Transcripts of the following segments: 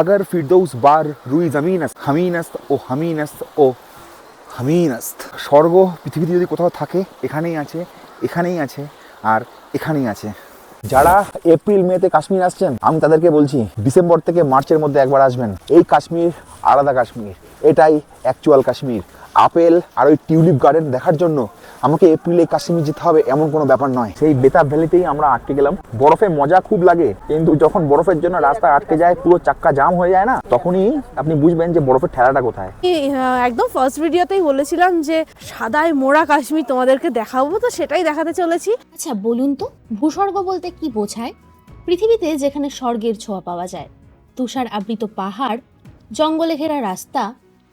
اگر ফিরদৌস বার রুই জামিন আস্ত হামিন আস্ত ও হামিন আস্ত ও হামিন আস্ত স্বর্গ পৃথিবীতে যদি কোথাও থাকে এখানেই আছে এখানেই আছে আর এখানেই আছে যারা এপ্রিল মেতে কাশ্মীর আসছেন, আমি তাদেরকে বলছি, ডিসেম্বর থেকে মার্চের মধ্যে একবার আসবেন। এই কাশ্মীর, আলাদা কাশ্মীর। এটাই অ্যাকচুয়াল কাশ্মীর। আপেল আর ওই টিউলিপ গার্ডেন দেখার জন্য আমাকে এপ্রিলে কাশ্মীর যেতে হবে এমন কোনো ব্যাপার নয়। সেই বেতাব ভ্যালিতেই আমরা আটকে গেলাম। বরফে মজা খুব লাগে কিন্তু যখন বরফের জন্য রাস্তা আটকে যায় পুরো চাক্কা জাম হয়ে যায় না তখনই আপনি বুঝবেন যে বরফের ঠেলাটা কোথায়। একদম ফার্স্ট ভিডিওতেই বলেছিলাম যে সাদায় মোড়া কাশ্মীর তোমাদেরকে দেখাবো তো সেটাই দেখাতে চলেছি। আচ্ছা বলুন তো ভূস্বর্গ বলতে কি বোঝায়? পৃথিবীতে যেখানে স্বর্গের ছোঁয়া পাওয়া যায় তুষার আবৃত পাহাড় জঙ্গলে ঘেরা রাস্তা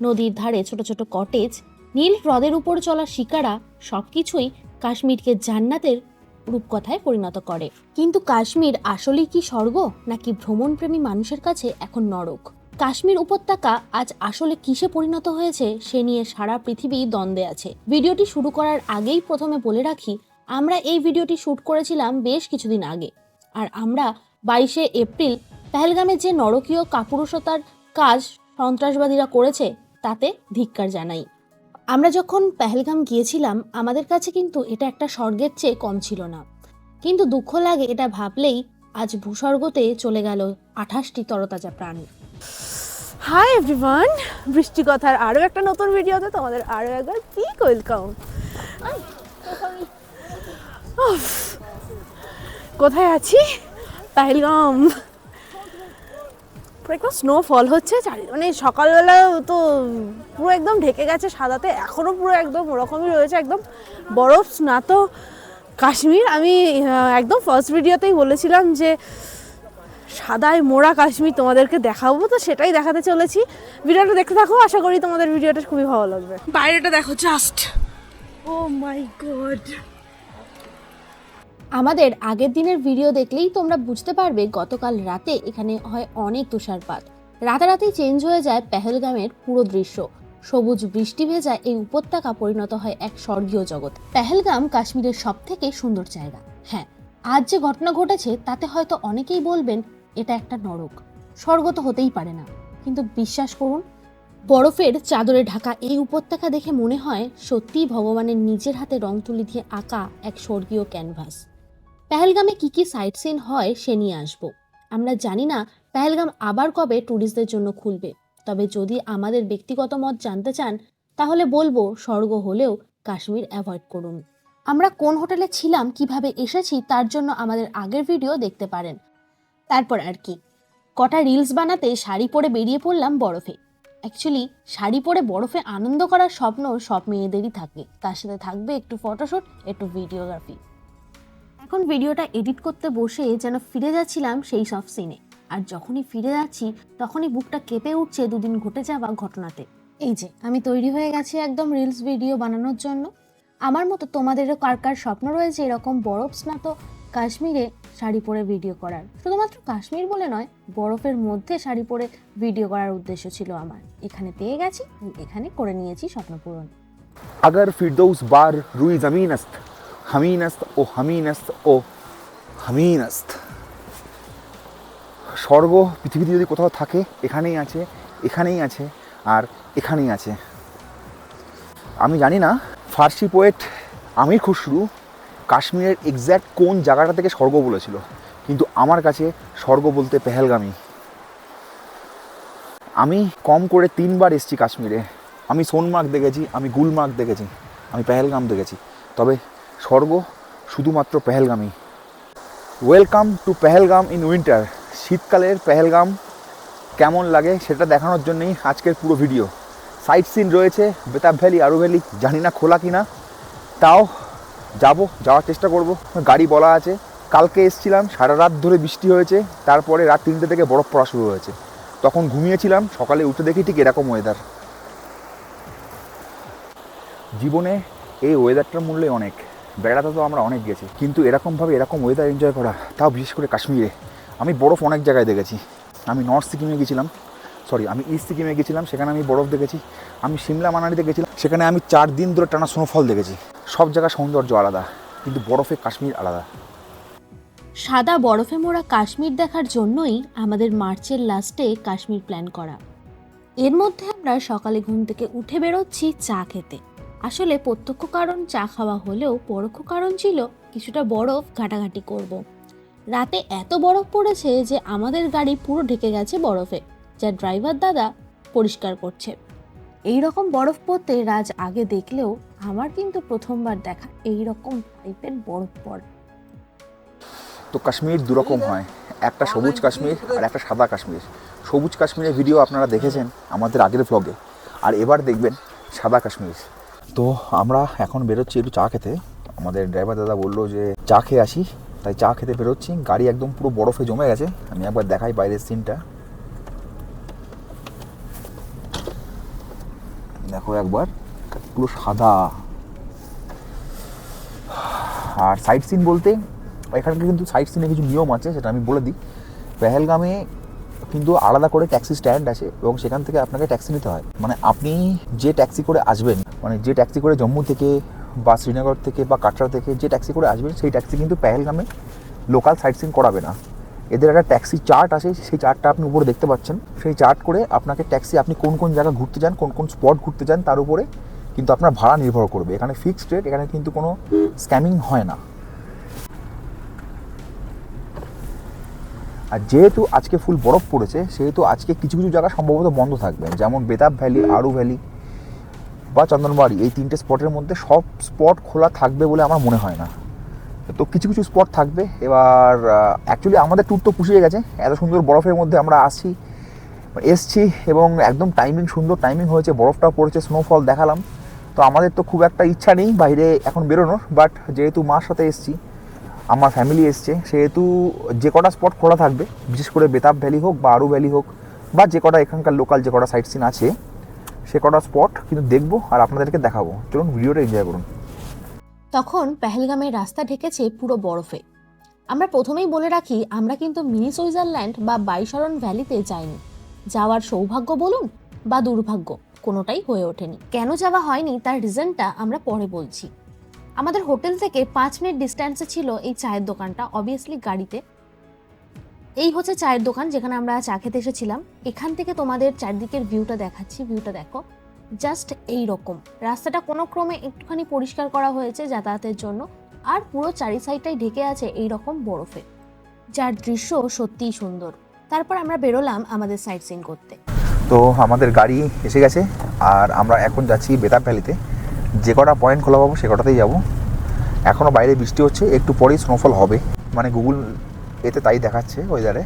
নদীর ধারে ছোট ছোট কটেজ নীল হ্রদের উপর চলা শিকারা সবকিছুই কাশ্মীরকে জান্নাতের রূপকথায় পরিণত করে। কিন্তু কাশ্মীর আসলেই কি স্বর্গ, নাকি ভ্রমণপ্রেমী মানুষের কাছে এখন নরক? কাশ্মীর উপত্যকা আজ আসলে কিসে পরিণত হয়েছে, সে নিয়ে সারা পৃথিবী দ্বন্দ্বে আছে। ভিডিওটি শুরু করার আগেই প্রথমে বলে রাখি, আমরা এই ভিডিওটি শ্যুট করেছিলাম বেশ কিছুদিন আগে। আর আমরা বাইশে এপ্রিল, পেহেলগামে যে নরকীয় কাপুরুষতার কাজ সন্ত্রাসবাদীরা করেছে তাতে ধিক্কার জানাই। আমরা যখন পেহেলগাম গিয়েছিলাম আমাদের কাছে কিন্তু এটা একটা স্বর্গের চেয়ে কম ছিল না। কিন্তু দুঃখ লাগে এটা ভাবলেই আজ ভূস্বর্গতে চলে গেল আঠাশটি তরতাজা প্রাণ। হাই এভরিওয়ান বৃষ্টি কথার আরও একটা নতুন ভিডিওতে তোমাদের আরও একবার কি ওয়েলকাম কোথায় আছি? পাহেলগাম! একদম স্নোফল হচ্ছে চারি মানে সকালবেলা তো পুরো একদম ঢেকে গেছে সাদাতে এখনও পুরো একদম ওরকমই রয়েছে একদম বরফ স্নাত কাশ্মীর। আমি একদম ফার্স্ট ভিডিওতেই বলেছিলাম যে সাদায় মোড়া কাশ্মীর তোমাদেরকে দেখাবো তো সেটাই দেখাতে চলেছি। ভিডিওটা দেখতে থাকো আশা করি তোমাদের ভিডিওটা খুবই ভালো লাগবে। বাইরেটা দেখো জাস্ট ও মাই গড আমাদের আগের দিনের ভিডিও দেখলেই তোমরা বুঝতে পারবে গতকাল রাতে এখানে হয় অনেক তুষারপাত। রাতারাতি চেঞ্জ হয়ে যায় পেহেলগামের পুরো দৃশ্য। সবুজ বৃষ্টি ভেজা এই উপত্যকা পরিণত হয় এক স্বর্গীয় জগৎ। পেহেলগাম কাশ্মীরের সব থেকে সুন্দর জায়গা। হ্যাঁ আজ যে ঘটনা ঘটেছে তাতে হয়তো অনেকেই বলবেন, এটা একটা নরক। স্বর্গ তো হতেই পারে না। কিন্তু বিশ্বাস করুন, বরফের চাদরে ঢাকা এই উপত্যকা দেখে মনে হয় সত্যিই ভগবানের নিজের হাতে রং তুলি দিয়ে আঁকা এক স্বর্গীয় ক্যানভাস পেহেলগামে কি কি সাইট সিন হয় সে নিয়ে আসব। আমরা জানি না পেহেলগাম আবার কবে ট্যুরিস্টদের জন্য খুলবে। তবে যদি আমাদের ব্যক্তিগত মত জানতে চান, তাহলে বলব স্বর্গ হলেও কাশ্মীর অ্যাভয়েড করুন। আমরা কোন হোটেলে ছিলাম, কীভাবে এসেছি, তার জন্য আমাদের আগের ভিডিও দেখতে পারেন। তারপর আর কি। কটা রিলস বানাতে শাড়ি পরে বেরিয়ে পড়লাম বরফে। অ্যাকচুয়ালি, শাড়ি পরে বরফে আনন্দ করার স্বপ্ন সব মেয়েদেরই থাকে। তার সাথে থাকবে একটু ফটোশ্যুট একটু ভিডিওগ্রাফি। এখন ভিডিওটা এডিট করতে বসে যেন ফিরে যাচ্ছিলাম সেই সব সিনে আর যখনই ফিরে যাচ্ছি, তখনই বুকটা কেঁপে উঠছে দুদিন ঘটে যাওয়া ঘটনাতে। এই যে, আমি তৈরি হয়ে গেছি একদম রিলস ভিডিও বানানোর জন্য। আমার মতো তোমাদেরও কার কার স্বপ্ন রয়েছে এরকম বরফ স্নাত কাশ্মীরে শাড়ি পরে ভিডিও করার? শুধুমাত্র কাশ্মীর বলে নয়, বরফের মধ্যে শাড়ি পরে ভিডিও করার উদ্দেশ্য ছিল আমার। এখানে পেয়ে গেছি, এখানে করে নিয়েছি স্বপ্ন পূরণ। আগর ফিরদৌস বার রুই জমিন আস্ত হামিনাস্ত, ও হামিনাস্ত ও হামিনাস্ত। স্বর্গ পৃথিবীতে যদি কোথাও থাকে, এখানেই আছে এখানেই আছে, আর এখানেই আছে। আমি জানি না, ফার্সি পোয়েট আমির খুসরু কাশ্মীরের এক্স্যাক্ট কোন জায়গাটা থেকে স্বর্গ বলেছিল, কিন্তু আমার কাছে স্বর্গ বলতে পেহেলগামি। আমি কম করে তিনবার এসেছি কাশ্মীরে। আমি সোনমার্গ দেখেছি, আমি গুলমার্গ দেখেছি, আমি পেহেলগাম দেখেছি। তবে স্বর্গ শুধুমাত্র পেহেলগামই welcome to Pahalgam in winter শীতকালের পেহেলগাম কেমন লাগে সেটা দেখানোর জন্যই আজকের পুরো ভিডিও সাইট সিন রয়েছে বেতাব ভ্যালি আরু ভ্যালি জানি না খোলা কিনা। তাও যাব, যাওয়ার চেষ্টা করব। গাড়ি বলা আছে। কালকে এসছিলাম, সারা রাত ধরে বৃষ্টি হয়েছে। তারপরে রাত তিনটে থেকে বরফ পড়া শুরু হয়েছে। তখন ঘুমিয়েছিলাম, সকালে উঠে দেখি ঠিক এরকম ওয়েদার জীবনে এই ওয়েদারটার মূল্যে অনেক। বেড়াতে তো আমরা অনেক গেছি, কিন্তু এরকমভাবে এরকম ওয়েদার এনজয় করা, তাও বিশেষ করে কাশ্মীরে। আমি বরফ অনেক জায়গায় দেখেছি। আমি নর্থ সিকিমে গেছিলাম সরি আমি ইস্ট সিকিমে গেছিলাম, সেখানে আমি বরফ দেখেছি। আমি সিমলা মানালিতে গেছিলাম, সেখানে আমি চার দিন ধরে টানা স্নোফল দেখেছি। সব জায়গার সৌন্দর্য আলাদা, কিন্তু বরফে কাশ্মীর আলাদা। সাদা বরফে মোড়া কাশ্মীর দেখার জন্যই আমাদের মার্চের লাস্টে কাশ্মীর প্ল্যান করা। এর মধ্যে আমরা সকালে ঘুম থেকে উঠে বেরোচ্ছি চা খেতে। আসলে প্রত্যক্ষ কারণ চা খাওয়া হলেও পরোক্ষ কারণ ছিল কিছুটা বরফ ঘাটাঘাটি করব। রাতে এত বরফ পড়েছে যে আমাদের গাড়ি পুরো ঢেকে গেছে বরফে, যা ড্রাইভার দাদা পরিষ্কার করছে। এই রকম বরফ পড়তে রাজ আগে দেখলেও আমার কিন্তু প্রথমবার দেখা এই রকম টাইপের বরফ পড়ে। তো কাশ্মীর দুরকম হয়। একটা সবুজ কাশ্মীর আর একটা সাদা কাশ্মীর। সবুজ কাশ্মীরের ভিডিও আপনারা দেখেছেন আমাদের আগের ব্লগে আর এবার দেখবেন সাদা কাশ্মীর। তো আমরা এখন বেরোচ্ছি একটু চা খেতে। আমাদের ড্রাইভার দাদা বলল যে, চা খেয়ে আসি। তাই চা খেতে বেরোচ্ছি। গাড়ি একদম পুরো বরফে জমে গেছে। আমি একবার দেখাই বাইরের সিনটা দেখো একবার। পুরো সাদা। আর সাইড সিন বলতে, এখানকার কিন্তু সাইড সিনে কিছু নিয়ম আছে, সেটা আমি বলে দিই। পেহেলগামে কিন্তু আলাদা করে ট্যাক্সি স্ট্যান্ড আছে এবং সেখান থেকে আপনাকে ট্যাক্সি নিতে হয়। মানে আপনি যে ট্যাক্সি করে আসবেন মানে যে ট্যাক্সি করে জম্মু থেকে বা শ্রীনগর থেকে বা কাটরা থেকে যে ট্যাক্সি করে আসবেন, সেই ট্যাক্সি কিন্তু পেহেলগামে লোকাল সাইট সিন করাবে না। এদের একটা ট্যাক্সি চার্ট আছে, সেই চার্টটা আপনি উপরে দেখতে পাচ্ছেন। সেই চার্ট করে আপনাকে ট্যাক্সি, আপনি কোন কোন জায়গা ঘুরতে যান, কোন কোন স্পট ঘুরতে যান, তার উপরে কিন্তু আপনার ভাড়া নির্ভর করবে। এখানে ফিক্সড রেট, এখানে কিন্তু কোনো স্ক্যামিং হয় না। আর যেহেতু আজকে ফুল বরফ পড়েছে, সেহেতু আজকে কিছু কিছু জায়গা সম্ভবত বন্ধ থাকবে, যেমন বেতাব ভ্যালি আরু ভ্যালি বা চন্দনবাড়ি, এই তিনটে স্পটের মধ্যে সব স্পট খোলা থাকবে বলে আমার মনে হয় না। তো কিছু কিছু স্পট থাকবে। এবার অ্যাকচুয়ালি আমাদের ট্যুর তো পুষিয়ে গেছে। এত সুন্দর বরফের মধ্যে আমরা আসছি, এসছি এবং একদম টাইমিং সুন্দর টাইমিং হয়েছে বরফটাও পড়েছে স্নোফল দেখালাম। তো আমাদের তো খুব একটা ইচ্ছা নেই বাইরে এখন বেরোনোর বাট যেহেতু মার সাথে এসছি আমার ফ্যামিলি এসছে, সেহেতু যে কটা স্পট খোলা থাকবে, বিশেষ করে বেতাব ভ্যালি হোক বা আরু ভ্যালি হোক, বা যে কটা এখানকার লোকাল যে কটা সাইট সিন আছে, সে কটা স্পট কিন্তু দেখব আর আপনাদেরকে দেখাবো। চলুন ভিডিওটা এনজয় করুন। তখন পেহেলগামের রাস্তা ঢেকেছে পুরো বরফে। আমরা প্রথমেই বলে রাখি, আমরা কিন্তু মিনি সুইজারল্যান্ড বা বাইশরণ ভ্যালিতে যাইনি। যাওয়ার সৌভাগ্য বলুন বা দুর্ভাগ্য, কোনোটাই হয়ে ওঠেনি। কেন যাওয়া হয়নি তার রিজনটা আমরা পরে বলছি। আমাদের হোটেল থেকে পাঁচ মিনিট ডিস্ট্যান্সে ছিল এই চায়ের দোকানটা অবভিয়াসলি গাড়িতে। এই হচ্ছে চায়ের দোকান যেখানে আমরা চা খেতে এসেছিলাম। এখান থেকে তোমাদের চারদিকের ভিউটা দেখাচ্ছি ভিউটা দেখো। জাস্ট এই রকম রাস্তাটা কোনো ক্রমে একটুখানি পরিষ্কার করা হয়েছে যাতায়াতের জন্য। আর পুরো চারি সাইডটাই ঢেকে আছে এই রকম বরফে, যার দৃশ্য সত্যিই সুন্দর। তারপর আমরা বেরোলাম আমাদের সাইট সিন করতে। তো আমাদের গাড়ি এসে গেছে, আর আমরা এখন যাচ্ছি বেতাব ভ্যালিতে। যে কটা পয়েন্ট খোলা পাবো সে কটাতেই যাব। এখনও বাইরে বৃষ্টি হচ্ছে, একটু পরেই স্নোফল হবে। মানে গুগল এতে তাই দেখাচ্ছে ওয়েদারে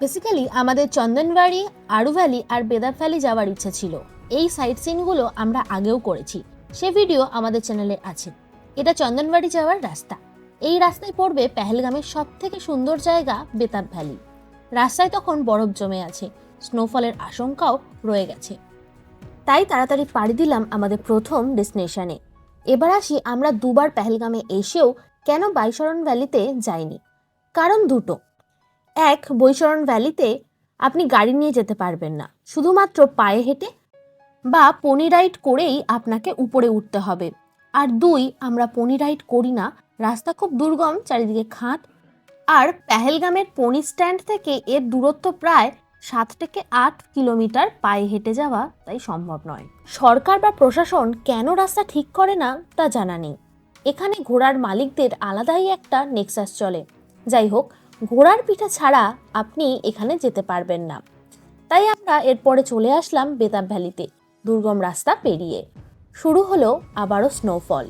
বেসিক্যালি আমাদের চন্দনবাড়ি, আরু ভ্যালি আর বেদাব ভ্যালি যাওয়ার ইচ্ছা ছিল। এই সাইট সিনগুলো আমরা আগেও করেছি। সে ভিডিও আমাদের চ্যানেলে আছে। এটা চন্দনবাড়ি যাওয়ার রাস্তা। এই রাস্তায় পড়বে পেহেলগামের সব থেকে সুন্দর জায়গা বেতাব ভ্যালি রাস্তায় তখন বরফ জমে আছে। স্নোফলের আশঙ্কাও রয়ে গেছে। তাই তাড়াতাড়ি পাড়ি দিলাম আমাদের প্রথম ডেস্টিনেশনে। এবার আসি আমরা দুবার পেহেলগামে এসেও কেন বাইশরণ ভ্যালিতে যাইনি। কারণ দুটো। এক, বৈশরণ ভ্যালিতে আপনি গাড়ি নিয়ে যেতে পারবেন না, শুধুমাত্র পায়ে হেঁটে বা পনি রাইড করেই আপনাকে উপরে উঠতে হবে। আর দুই, আমরা পনি রাইড করি না, রাস্তা খুব দুর্গম, চারিদিকে খাত আর পেহেলগামের পনি স্ট্যান্ড থেকে এর দূরত্ব প্রায় সাত থেকে আট কিলোমিটার পায়ে হেঁটে যাওয়া তাই সম্ভব নয়। সরকার বা প্রশাসন কেন রাস্তা ঠিক করে না তা জানা নেই। এখানে ঘোড়ার মালিকদের আলাদাই একটা নেক্সাস চলে। যাই হোক, ঘোড়ার পিঠা ছাড়া আপনি এখানে যেতে পারবেন না। তাই আমরা এরপরে চলে আসলাম বেতাব ভ্যালিতে, দুর্গম রাস্তা পেরিয়ে। শুরু হলো আবারও স্নোফল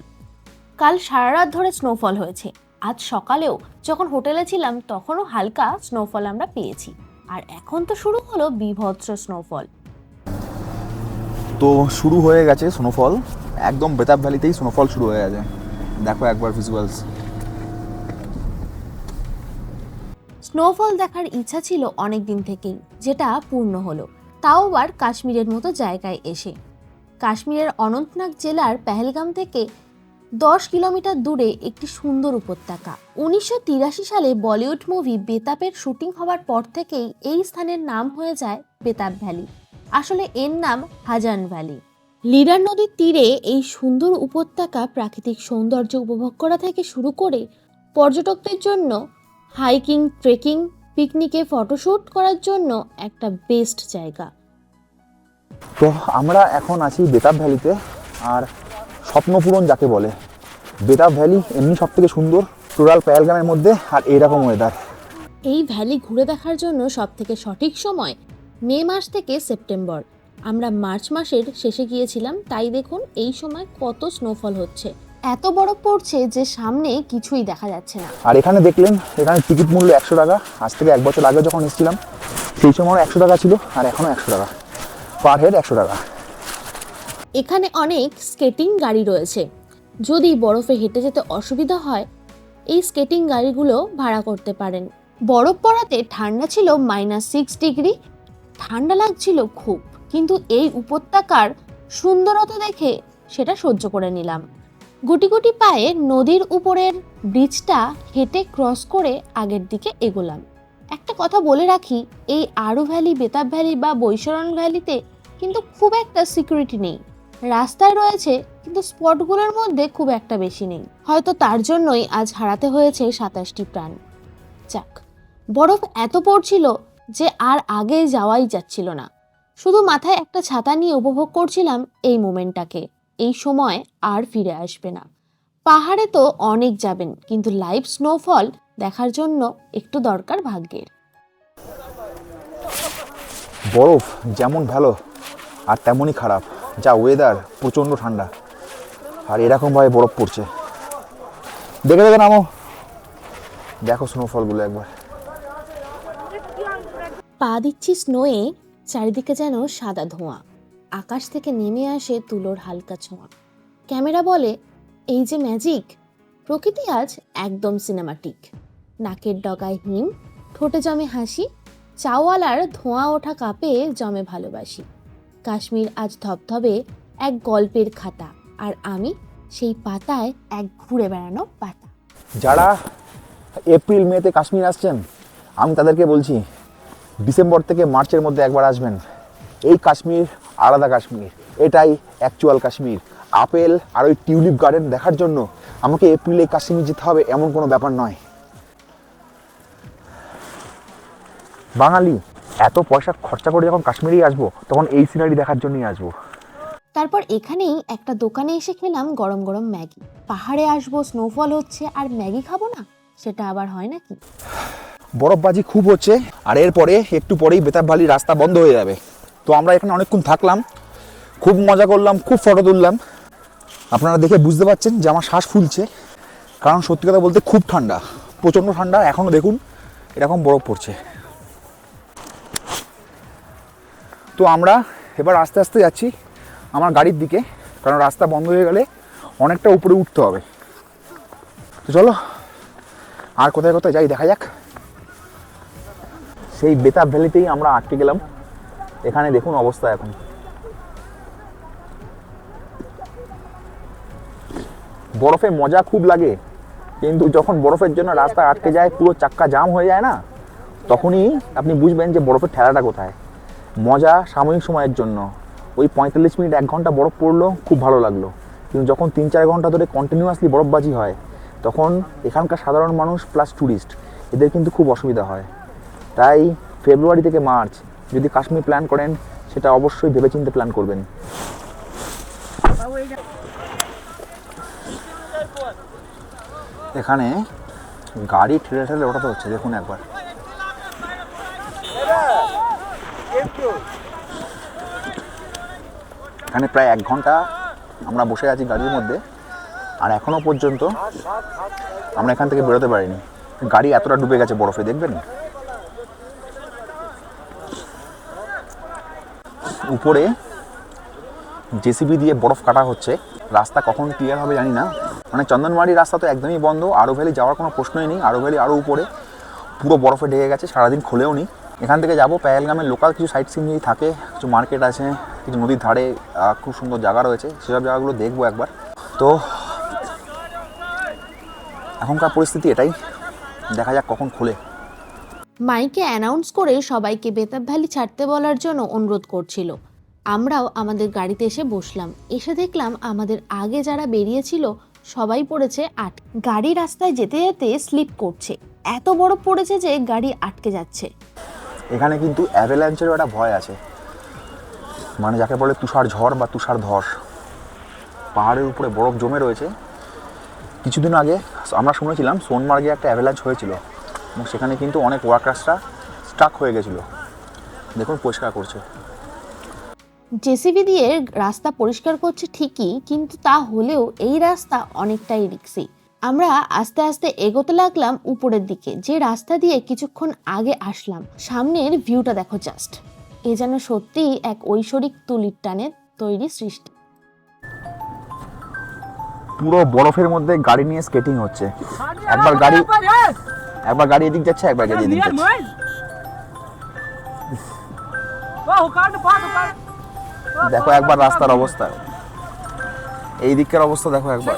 কাল সারা রাত ধরে স্নোফল হয়েছে। আজ সকালেও যখন হোটেলে ছিলাম তখনও হালকা স্নোফল আমরা পেয়েছি। আর এখন তো শুরু হলো বিভৎস স্নোফল তো শুরু হয়ে গেছে স্নোফল একদম বেতাব ভ্যালিতেই স্নোফল শুরু হয়ে গেছে। দেখো একবার ভিজুয়ালস স্নোফল দেখার ইচ্ছা ছিল অনেক দিন থেকেই যেটা পূর্ণ হলো। তাও আবার কাশ্মীরের মতো জায়গায় এসে। কাশ্মীরের অনন্তনাগ জেলার পেহেলগাম থেকে দশ কিলোমিটার দূরে একটি সুন্দর উপত্যকা। উনিশশো তিরাশি সালে বলিউড মুভি বেতাবের শুটিং হওয়ার পর থেকেই এই স্থানের নাম হয়ে যায় বেতাব ভ্যালি। আসলে এর নাম হাজান ভ্যালি। লিডার নদীর তীরে এই সুন্দর উপত্যকা প্রাকৃতিক সৌন্দর্য উপভোগ করা থেকে শুরু করে পর্যটকদের জন্য হাইকিং, ট্রেকিং, পিকনিকে ফটোশ্যুট করার জন্য একটা বেস্ট জায়গা। তো আমরা এখন আছি বেতাব ভ্যালিতে আর স্বপ্নপূরণ যাকে বলে। বেতাব ভ্যালি এমনি সব থেকে সুন্দর টোটাল প্যালগ্রামের মধ্যে আর এইরকম ওয়েদার এই ভ্যালি ঘুরে দেখার জন্য সবথেকে সঠিক সময় মে মাস থেকে সেপ্টেম্বর আমরা মার্চ মাসের শেষে গিয়েছিলাম তাই দেখুন এই সময় কত স্নোফল হচ্ছে। এত বরফ পড়ছে যে সামনে কিছুই দেখা যাচ্ছে না। আর এখানে দেখলেন এখানে টিকিট মূল্য একশো টাকা। আজ থেকে এক বছর আগে যখন এসেছিলাম সেই সময় একশো টাকা ছিল আর এখনও একশো টাকা। পার হেড একশো টাকা। এখানে অনেক স্কেটিং গাড়ি রয়েছে। যদি বরফে হেঁটে যেতে অসুবিধা হয়, এই স্কেটিং গাড়িগুলো ভাড়া করতে পারেন। বরফ পড়াতে ঠান্ডা ছিল মাইনাস সিক্স ডিগ্রি, ঠান্ডা লাগছিল খুব, কিন্তু এই উপত্যকার সুন্দরতা দেখে সেটা সহ্য করে নিলাম। গুটি গুটি পায়ে নদীর উপরের ব্রিজটা হেঁটে ক্রস করে আগের দিকে এগোলাম। একটা কথা বলে রাখি, এই আরু ভ্যালি, বেতাব ভ্যালি বা বৈশরণ ভ্যালিতে কিন্তু খুব একটা সিকিউরিটি নেই। রাস্তায় রয়েছে, কিন্তু স্পটগুলোর মধ্যে খুব একটা বেশি নেই। হয়তো তার জন্যই আজ হারাতে হয়েছে সাতাশটি প্রাণ। যাক, বরফ এত পড়ছিল যে আর আগে যাওয়াই যাচ্ছিল না। শুধু মাথায় একটা ছাতা নিয়ে উপভোগ করছিলাম এই মোমেন্টটাকে। এই সময় আর ফিরে আসবে না। পাহাড়ে তো অনেক যাবেন, কিন্তু লাইভ স্নোফল দেখার জন্য একটু দরকার ভাগ্যের। বরফ যেমন ভালো, আর তেমনই খারাপ। যা ওয়েদার প্রচণ্ড ঠান্ডা। আর এরকমভাবে বরফ পড়ছে। দেখে দেখে নামো। দেখো স্নোফলগুলো একবার। পা দিচ্ছি স্নোয়ে চারিদিকে যেন সাদা ধোঁয়া। আকাশ থেকে নেমে আসে তুলোর হালকা ছোঁয়া। ক্যামেরা বলে, এই যে ম্যাজিক প্রকৃতি আজ একদম সিনেমাটিক নাকের ডগায় হিম, ঠোঁটে জমে হাসি, চাওয়ালার ধোঁয়া ওঠা কাপে জমে ভালোবাসি। কাশ্মীর আজ ধবধবে এক গল্পের খাতা আর আমি সেই পাতায় এক ঘুরে বেড়ানো পাতা। যারা এপ্রিল, মেতে কাশ্মীর আসছেন, আমি তাদেরকে বলছি, ডিসেম্বর থেকে মার্চের মধ্যে একবার আসবেন। এই কাশ্মীর আলাদা কাশ্মীর, এটাই অ্যাকচুয়াল কাশ্মীর। আপেল আর ওই টিউলিপ গার্ডেন দেখার জন্য আমাকে এপ্রিলে কাশ্মীর যেতে হবে এমন কোনো ব্যাপার নয়। বাঙালি এত পয়সা খরচা করে যখন কাশ্মীরেই আসব তখন এই সিনারি দেখার জন্যই আসব। তারপর এখানেই একটা দোকানে এসে খেলাম গরম গরম ম্যাগি। পাহাড়ে আসব স্নোফল হচ্ছে আর ম্যাগি খাব না? সেটা আবার হয় নাকি? বরফবাজি খুব হচ্ছে আর এরপরে একটু পরেই বেতাব ভ্যালির রাস্তা বন্ধ হয়ে যাবে। তো আমরা এখানে অনেকক্ষণ থাকলাম খুব মজা করলাম খুব ফটো তুললাম। আপনারা দেখে বুঝতে পারছেন যে আমার শ্বাস ফুলছে কারণ সত্যি কথা বলতে খুব ঠান্ডা প্রচণ্ড ঠান্ডা। এখনও দেখুন এরকম বরফ পড়ছে। তো আমরা এবার আস্তে আস্তে যাচ্ছি আমার গাড়ির দিকে, কারণ রাস্তা বন্ধ হয়ে গেলে অনেকটা উপরে উঠতে হবে। তো চলো, আর কোথায় কোথায় যাই দেখা যাক। সেই বেতাব ভ্যালিতেই আমরা আটকে গেলাম। এখানে দেখুন অবস্থা এখন। বরফে মজা খুব লাগে, কিন্তু যখন বরফের জন্য রাস্তা আটকে যায়, পুরো চাক্কা জাম হয়ে যায় না, তখনই আপনি বুঝবেন যে বরফের ঠেলাটা কোথায়। মজা সাময়িক সময়ের জন্য। ওই পঁয়তাল্লিশ মিনিট, এক ঘণ্টা বরফ পড়ল, খুব ভালো লাগল। কিন্তু যখন তিন চার ঘণ্টা ধরে কন্টিনিউয়াসলি বরফবাজি হয়, তখন এখানকার সাধারণ মানুষ প্লাস ট্যুরিস্ট এদের কিন্তু খুব অসুবিধা হয়। তাই ফেব্রুয়ারি থেকে মার্চ যদি কাশ্মীর প্ল্যান করেন, সেটা অবশ্যই ভেবেচিন্তে প্ল্যান করবেন। এখানে গাড়ি ঠেলে ঠেলে ওঠাতে হচ্ছে, দেখুন একবার। এখানে প্রায় এক ঘণ্টা আমরা বসে আছি গাড়ির মধ্যে, আর এখনও পর্যন্ত আমরা এখান থেকে বেরোতে পারিনি। গাড়ি এতটা ডুবে গেছে বরফে, দেখবেন? উপরে জেসিবি দিয়ে বরফ কাটা হচ্ছে। রাস্তা কখন ক্লিয়ার হবে জানি না। মানে চন্দনবাড়ি রাস্তা তো একদমই বন্ধ আরও ভ্যালি যাওয়ার কোনো প্রশ্নই নেই। আরও ভ্যালি আরও উপরে, পুরো বরফে ঢেকে গেছে, সারাদিন খোলেও নি। এখান থেকে যাব। প্যাহেলগামের লোকাল কিছু সাইট সিন যদি থাকে, কিছু মার্কেট আছে, কিছু নদীর ধারে খুব সুন্দর জায়গা রয়েছে, সেসব জায়গাগুলো দেখব একবার। তো, এখনকার পরিস্থিতি এটাই। দেখা যাক কখন খুলে। মাইকে অ্যানাউন্স করে সবাইকে বেতাব ভ্যালি ছাড়তে বলার জন্য অনুরোধ করছিল। আমরাও আমাদের গাড়িতে এসে বসলাম। এসে দেখলাম আমাদের আগে যারা বেরিয়েছিল, সবাই পড়েছে আট। গাড়ি রাস্তায় যেতে যেতে স্লিপ করছে। এত বরফ পড়েছে যে গাড়ি আটকে যাচ্ছে। এখানে কিন্তু অ্যাভেলাঞ্চেরও একটা ভয় আছে। মানে যাকে বলে তুষার ঝড় বা তুষার ধস। পাহাড়ের উপরে বরফ জমে রয়েছে। কিছুদিন আগে আমরা শুনেছিলাম সোনমার্গে একটা অ্যাভেলাঞ্চ হয়েছিল এবং সেখানে কিন্তু অনেক ওয়ার্কার্সরা স্টাক হয়ে গেছিল। দেখুন, পরিষ্কার করছে। জেসিবি দিয়ে রাস্তা পরিষ্কার করছে ঠিকই, কিন্তু তা হলেও এই রাস্তা অনেকটাই রিক্সি আমরা আস্তে আস্তে এগোতে লাগলাম উপরের দিকে, যে রাস্তা দিয়ে কিছুক্ষণ আগে আসলাম। সামনের ভিউটা দেখো জাস্ট এ যেন সত্যিই এক ঐশ্বরিক তুলির টানে তৈরি সৃষ্টি। পুরো বরফের মধ্যে গাড়ি নিয়ে স্কেটিং হচ্ছে। একবার গাড়ি একবার গাড়ি এদিক যাচ্ছে, একবার গাড়ি এদিক যাচ্ছে। দেখো একবার রাস্তার অবস্থা। এই দিকের অবস্থা দেখো একবার।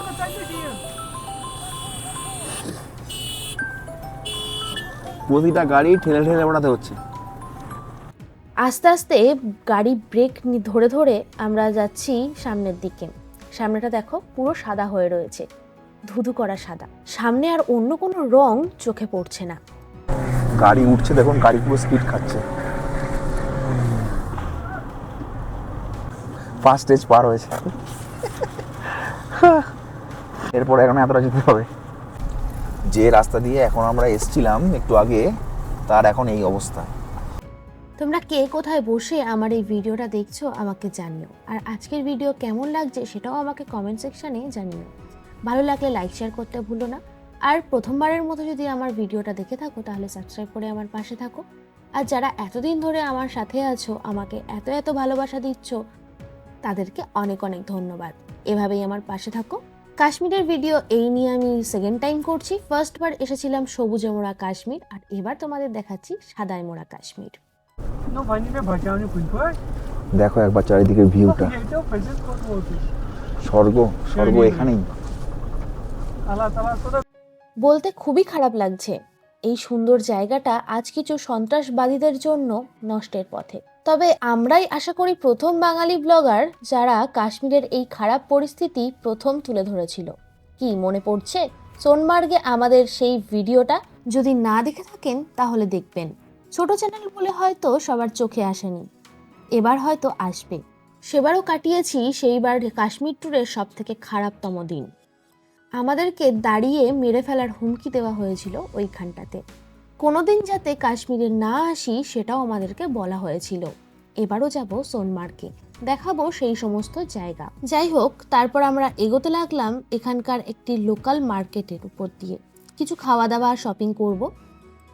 প্রতিটা গাড়ি ঠেলে ঠেলে ওড়াতে হচ্ছে। আস্তে আস্তে গাড়ি ব্রেক ধরে ধরে আমরা যাচ্ছি সামনের দিকে। সামনেটা দেখো পুরো সাদা হয়ে রয়েছে। ধুধু করা সাদা। সামনে আর অন্য কোনো রং চোখে পড়ছে না। গাড়ি উঠছে দেখুন গাড়ি পুরো স্পিড খাচ্ছে। ফার্স্ট স্টেজ পার হয়েছে। এরপর এখন এতটা যেতে হবে। যে রাস্তা দিয়ে এখন আমরা এসছিলাম একটু আগে, তার এখন এই অবস্থা। তোমরা কে কোথায় বসে আমার এই ভিডিওটা দেখছ আমাকে জানিও। আর আজকের ভিডিও কেমন লাগছে সেটাও আমাকে কমেন্ট সেকশানে জানিও। ভালো লাগলে লাইক শেয়ার করতে ভুলো না। আর প্রথমবারের মতো যদি আমার ভিডিওটা দেখে থাকো, তাহলে সাবস্ক্রাইব করে আমার পাশে থাকো। আর যারা এতদিন ধরে আমার সাথে আছো, আমাকে এত এত ভালোবাসা দিচ্ছ, তাদেরকে অনেক অনেক ধন্যবাদ। এভাবেই আমার পাশে থাকো। কাশ্মীরের ভিডিও এই নিয়ে আমি সেকেন্ড টাইম করছি। ফার্স্ট বার এসেছিলাম সবুজে মোড়া কাশ্মীর আর এবার তোমাদের দেখাচ্ছি সাদায় মোড়া কাশ্মীর. দেখো একবার চারিদিকের ভিউটা. স্বর্গ স্বর্গ এখানেই। বলতে খুবই খারাপ লাগছে। এই সুন্দর জায়গাটা আজ কিছু সন্ত্রাসবাদীদের জন্য নষ্টের পথে। তবে আমরাই আশা করি প্রথম বাঙালি ব্লগার যারা কাশ্মীরের এই খারাপ পরিস্থিতি প্রথম তুলে ধরেছিল। কি মনে পড়ছে? সোনমার্গে আমাদের সেই ভিডিওটা যদি না দেখে থাকেন, তাহলে দেখবেন। ছোট চ্যানেল বলে হয়তো সবার চোখে আসেনি। এবার হয়তো আসবে। সেবারও কাটিয়েছি সেইবার কাশ্মীর ট্যুরের সব থেকে খারাপতম দিন। আমাদেরকে দাঁড়িয়ে মেরে ফেলার হুমকি দেওয়া হয়েছিল ওইখানটাতে। কোনোদিন যাতে কাশ্মীরে না আসি সেটাও আমাদেরকে বলা হয়েছিল। এবারও যাব সোনমার্গে। দেখাবো সেই সমস্ত জায়গা। যাই হোক, তারপর আমরা এগোতে লাগলাম এখানকার একটি লোকাল মার্কেটের উপর দিয়ে। কিছু খাওয়া দাওয়া শপিং করব।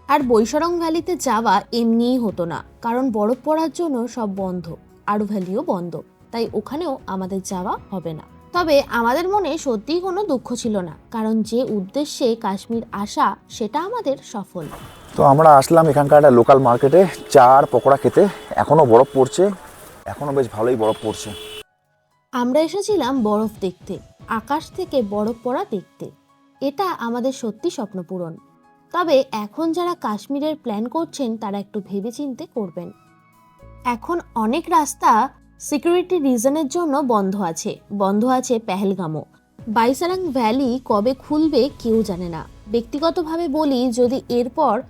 আর বৈশরং ভ্যালিতে যাওয়া এমনিই হতো না, কারণ বরফ পড়ার জন্য সব বন্ধ, আরও ভ্যালিও বন্ধ। তাই ওখানেও আমাদের যাওয়া হবে না। তবে আমাদের মনে সত্যিই কোনো দুঃখ ছিল না কারণ যে উদ্দেশ্যে কাশ্মীর আসা সেটা আমাদের সফল। তো আমরা আসলাম এখানকার একটা লোকাল মার্কেটে চা আর পকোড়া খেতে। এখনও বরফ পড়ছে এখনও বেশ ভালোই বরফ পড়ছে। আমরা এসেছিলাম বরফ দেখতে আকাশ থেকে বরফ পড়া দেখতে। এটা আমাদের সত্যি স্বপ্ন পূরণ। তবে এখন যারা কাশ্মীরের প্ল্যান করছেন তারা একটু ভেবেচিন্তে করবেন। এখন অনেক রাস্তা সিকিউরিটি রিজনের জন্য বন্ধ আছে। বন্ধ আছে পেহেলগামও। বাইসারাং ভ্যালি কবে খুলবে কেউ জানে না। ব্যক্তিগতভাবে বলি, যদি এরপর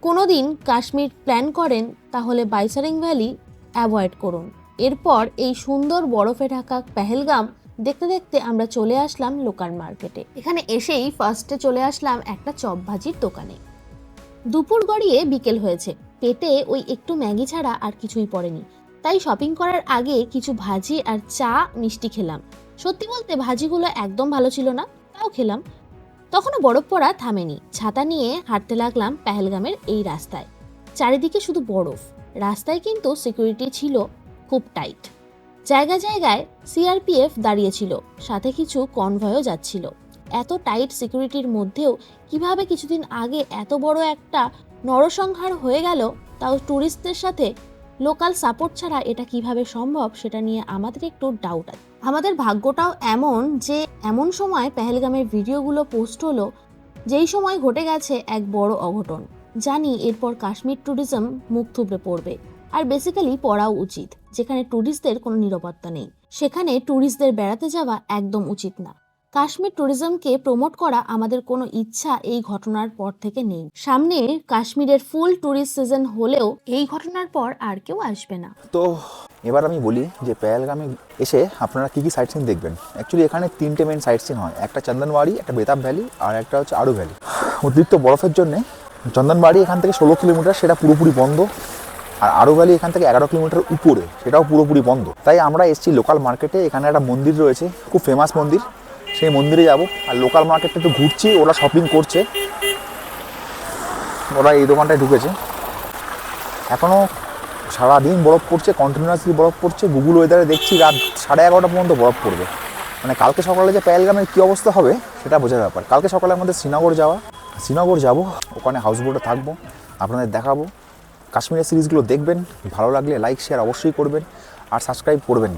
কোনো দিন কাশ্মীর প্ল্যান করেন, তাহলে বাইসারিং ভ্যালি অ্যাভয়েড করুন। এরপর এই সুন্দর বরফে ঢাকা পেহেলগাম দেখতে দেখতে আমরা চলে আসলাম লোকাল মার্কেটে। এখানে এসেই ফার্স্টে চলে আসলাম একটা চপ ভাজির দোকানে। দুপুর গড়িয়ে বিকেল হয়েছে। পেটে ওই একটু ম্যাগি ছাড়া আর কিছুই পড়েনি। তাই শপিং করার আগে কিছু ভাজি আর চা, মিষ্টি খেলাম। সত্যি বলতে ভাজিগুলো একদম ভালো ছিল না, তাও খেলাম। তখনও বরফ পড়া থামেনি। ছাতা নিয়ে হাঁটতে লাগলাম পেহেলগামের এই রাস্তায়। চারিদিকে শুধু বরফ। রাস্তায় কিন্তু সিকিউরিটি ছিল খুব টাইট জায়গা জায়গায় সিআরপিএফ দাঁড়িয়েছিল, সাথে কিছু কনভয়ও যাচ্ছিল। এত টাইট সিকিউরিটির মধ্যেও কীভাবে কিছুদিন আগে এত বড় একটা নরসংহার হয়ে গেল, তাও ট্যুরিস্টদের সাথে লোকাল সাপোর্ট ছাড়া এটা কীভাবে সম্ভব সেটা নিয়ে আমাদের একটু ডাউট আছে। আমাদের ভাগ্যটাও এমন যে এমন সময় পেহেলগামের ভিডিওগুলো পোস্ট হলো, যেই সময় ঘটে গেছে এক বড় অঘটন। জানি এরপর কাশ্মীর ট্যুরিজম মুখ থুবড়ে পড়বে। আর বেসিক্যালি পড়াও উচিত, যেখানে ট্যুরিস্টদের কোনো নিরাপত্তা নেই। সেখানে ট্যুরিস্টদের বেড়াতে যাওয়া একদম উচিত না। কাশ্মীর ট্যুরিজমকে প্রমোট করা আমাদের কোনো ইচ্ছা এই ঘটনার পর থেকে নেই। সামনে কাশ্মীরের ফুল ট্যুরিস্ট সিজন হলেও এই ঘটনার পর আর কেউ আসবে না। তো এবার আমি বলি যে পেহেলগামে এসে আপনারা কী কী সাইট সিন দেখবেন? অ্যাকচুয়ালি এখানে তিনটে মেন সাইট সিন হয়। একটা চন্দনবাড়ি, একটা বেতাব ভ্যালি আর একটা হচ্ছে আরু ভ্যালি। অতিরিক্ত বরফের জন্যে চন্দনবাড়ি এখান থেকে ষোলো কিলোমিটার, সেটা পুরোপুরি বন্ধ। আর আরু ভ্যালি এখান থেকে এগারো কিলোমিটার উপরে, সেটাও পুরোপুরি বন্ধ। তাই আমরা এসেছি লোকাল মার্কেটে এখানে একটা মন্দির রয়েছে, খুব ফেমাস মন্দির। সেই মন্দিরে যাব। আর লোকাল মার্কেটটা একটু ঘুরছি, ওরা শপিং করছে। ওরা এই দোকানটায় ঢুকেছে। এখনও সারাদিন বরফ পড়ছে কন্টিনিউয়াসলি বরফ পড়ছে। গুগল ওয়েদারে দেখছি রাত সাড়ে এগারোটা পর্যন্ত বরফ পড়বে। মানে কালকে সকালে যে প্যালগ্রামের কী অবস্থা হবে, সেটা বোঝার ব্যাপার। কালকে সকালে আমাদের শ্রীনগর যাওয়া। শ্রীনগর যাব, ওখানে হাউস বোটে থাকব, আপনাদের দেখাবো। কাশ্মীরের সিরিজগুলো দেখবেন, ভালো লাগলে লাইক শেয়ার অবশ্যই করবেন, আর সাবস্ক্রাইব করবেন।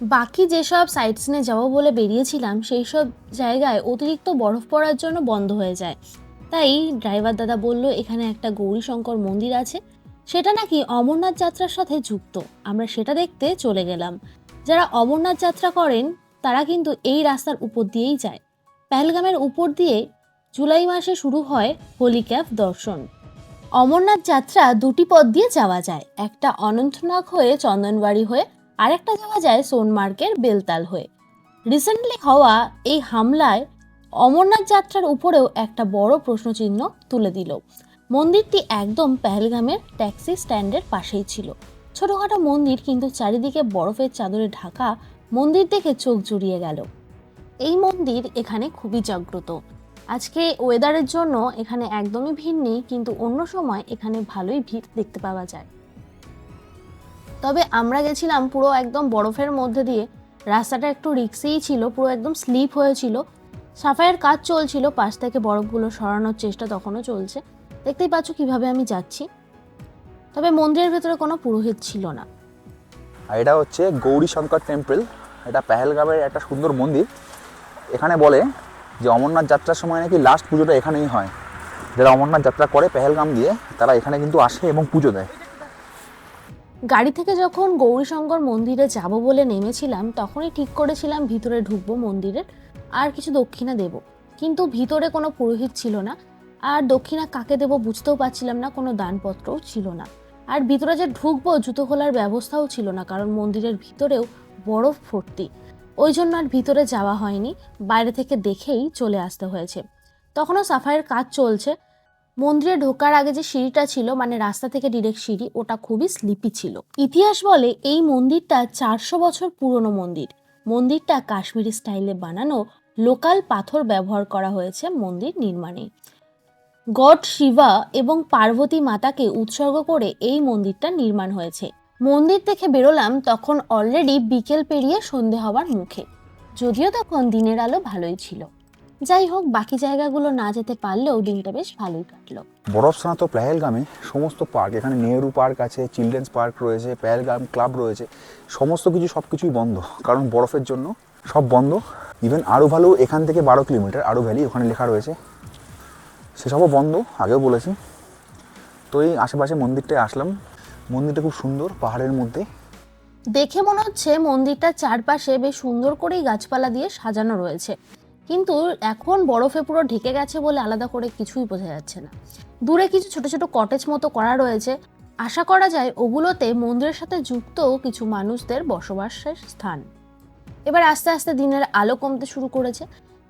বাকি যেসব সাইট সিনে যাব বলে বেরিয়েছিলাম সেই সব জায়গায় অতিরিক্ত বরফ পড়ার জন্য বন্ধ হয়ে যায়। তাই ড্রাইভার দাদা বলল, এখানে একটা গৌরীশঙ্কর মন্দির আছে। সেটা নাকি অমরনাথ যাত্রার সাথে যুক্ত। আমরা সেটা দেখতে চলে গেলাম। যারা অমরনাথ যাত্রা করেন, তারা কিন্তু এই রাস্তার উপর দিয়েই যায়। পেহেলগামের উপর দিয়ে জুলাই মাসে শুরু হয় হোলি ক্যাব দর্শন। অমরনাথ যাত্রা দুটি পথ দিয়ে যাওয়া যায়। একটা অনন্তনাগ হয়ে চন্দনবাড়ি হয়ে আরেকটা যাওয়া যায় সোনমার্গের বেলতাল হয়ে। রিসেন্টলি হওয়া এই হামলায় অমরনাথ যাত্রার উপরেও একটা বড় প্রশ্নচিহ্ন তুলে দিল। মন্দিরটি একদম পেহেলগামের ট্যাক্সি স্ট্যান্ডের পাশেই ছিল। ছোটখাটো মন্দির কিন্তু চারিদিকে বরফের চাদরে ঢাকা মন্দির দেখে চোখ জুড়িয়ে গেল। এই মন্দির এখানে খুবই জাগ্রত। আজকে ওয়েদারের জন্য এখানে একদমই ভিড় নেই, কিন্তু অন্য সময় এখানে ভালোই ভিড় দেখতে পাওয়া যায়। তবে আমরা গেছিলাম পুরো একদম বরফের মধ্যে দিয়ে। রাস্তাটা একটু রিক্সেই ছিল, পুরো একদম স্লিপ হয়েছিল। সাফাইয়ের কাজ চলছিল, পাশ থেকে বরফগুলো সরানোর চেষ্টা তখনও চলছে। দেখতেই পাচ্ছ কীভাবে আমি যাচ্ছি। তবে মন্দিরের ভেতরে কোনো পুরোহিত ছিল না। এটা হচ্ছে গৌরী শঙ্কর টেম্পল, এটা পেহেলগামের একটা সুন্দর মন্দির। এখানে বলে যে অমরনাথ যাত্রার সময় নাকি লাস্ট পুজোটা এখানেই হয়। যারা অমরনাথ যাত্রা করে পেহেলগাম দিয়ে তারা এখানে কিন্তু আসে এবং পুজো দেয়। গাড়ি থেকে যখন গৌরীশঙ্কর মন্দিরে যাব বলে নেমেছিলাম, তখনই ঠিক করেছিলাম ভিতরে ঢুকবো মন্দিরের, আর কিছু দক্ষিণা দেব। কিন্তু ভিতরে কোনো পুরোহিত ছিল না, আর দক্ষিণা কাকে দেব বুঝতেও পারছিলাম না, কোনো দানপত্রও ছিল না। আর ভিতরে যে ঢুকবো, জুতো খোলার ব্যবস্থাও ছিল না, কারণ মন্দিরের ভিতরেও বরফ ভর্তি। ওই জন্য আর ভিতরে যাওয়া হয়নি, বাইরে থেকে দেখেই চলে আসতে হয়েছে। তখনও সাফাইয়ের কাজ চলছে মন্দিরে ঢোকার আগে যে সিঁড়িটা ছিল মানে রাস্তা থেকে ডিরেক্ট সিঁড়ি, ওটা খুবই স্লিপি ছিল। ইতিহাস বলে এই মন্দিরটা চারশো বছর পুরনো মন্দির। মন্দিরটা কাশ্মীরি স্টাইলে বানানো, লোকাল পাথর ব্যবহার করা হয়েছে মন্দির নির্মাণে। গড, শিবা এবং পার্বতী মাতাকে উৎসর্গ করে এই মন্দিরটা নির্মাণ হয়েছে। মন্দির থেকে বেরোলাম তখন অলরেডি বিকেল পেরিয়ে সন্ধে হওয়ার মুখে। যদিও তখন দিনের আলো ভালোই ছিল। যাই হোক বাকি জায়গাগুলো না যেতে পারলেও দিনটা বেশ ভালোই কাটলো। বরফ স্নাত পেহেলগামে সমস্ত পার্ক এখানে নেহেরু পার্ক আছে চিলড্রেন্স পার্ক রয়েছে পেহেলগাম ক্লাব রয়েছে সমস্ত কিছু সব কিছুই বন্ধ কারণ বরফের জন্য সব বন্ধ। ইভেন আরও ভালো এখান থেকে বারো কিলোমিটার আরও ভ্যালি ওখানে লেখা রয়েছে। সেসবও বন্ধ আগেও বলেছি। তো এই আশেপাশে মন্দিরটায় আসলাম। মন্দিরটা খুব সুন্দর পাহাড়ের মধ্যে। দেখে মনে হচ্ছে মন্দিরটার চারপাশে বেশ সুন্দর করেই গাছপালা দিয়ে সাজানো রয়েছে। কিন্তু এখন বরফে পুরো ঢেকে গেছে বলে আলাদা করে কিছুই বোঝা যাচ্ছে না। দূরে কিছু ছোট ছোট কটেজ মতো করা রয়েছে। আশা করা যায় ওগুলোতে মন্দিরের সাথে যুক্ত কিছু মানুষদের বসবাসের স্থান। এবার আস্তে আস্তে দিনের আলো কমতে শুরু করেছে।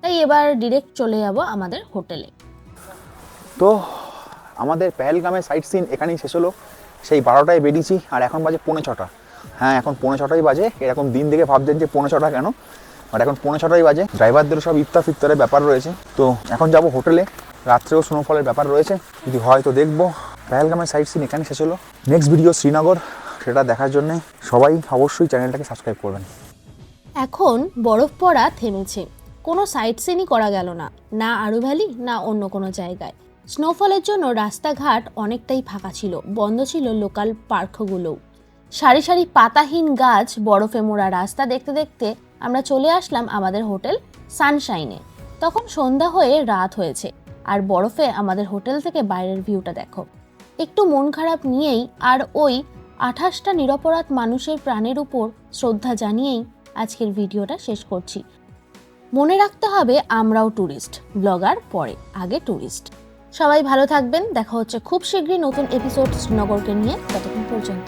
তাই এবার ডিরেক্ট চলে যাব আমাদের হোটেলে। তো আমাদের পেহেলগামের সাইট সিন এখানেই শেষ হলো। সেই বারোটায় বেরিয়েছি আর এখন বাজে পৌনে ছটা। হ্যাঁ এখন পৌনে ছটাই বাজে। এরকম দিন দেখে ভাবছেন যে পৌনে ছটা কেন? বাট এখন পৌনে ছটাই বাজে। ড্রাইভারদেরও সব ইফতার ফিফতারের ব্যাপার রয়েছে। তো এখন যাব হোটেলে রাত্রেও স্নোফলের ব্যাপার রয়েছে। যদি হয় তো দেখব। পেহেলগামের সাইট সিন এখানে শেষ হলো। নেক্সট ভিডিও শ্রীনগর, সেটা দেখার জন্যে সবাই অবশ্যই চ্যানেলটাকে সাবস্ক্রাইব করবেন। এখন বরফ পড়া থেমেছে। কোনো সাইট সিনই করা গেল না। না আরু ভ্যালি, না অন্য কোনো জায়গায়। স্নোফলের জন্য রাস্তাঘাট অনেকটাই ফাঁকা ছিল। বন্ধ ছিল লোকাল পার্কগুলোও সারি সারি পাতাহীন গাছ বরফে মোড়া রাস্তা দেখতে দেখতে আমরা চলে আসলাম আমাদের হোটেল সানশাইনে। তখন সন্ধ্যা হয়ে রাত হয়েছে, আর বরফে আমাদের হোটেল থেকে বাইরের ভিউটা দেখো। একটু মন খারাপ নিয়েই আর ওই আঠাশটা নিরপরাধ মানুষের প্রাণের উপর শ্রদ্ধা জানিয়েই আজকের ভিডিওটা শেষ করছি। মনে রাখতে হবে, আমরাও ট্যুরিস্ট ব্লগার পরে, আগে ট্যুরিস্ট সবাই ভালো থাকবেন, দেখা হচ্ছে খুব শীঘ্রই নতুন এপিসোড শ্রীনগরকে নিয়ে, ততক্ষণ পর্যন্ত।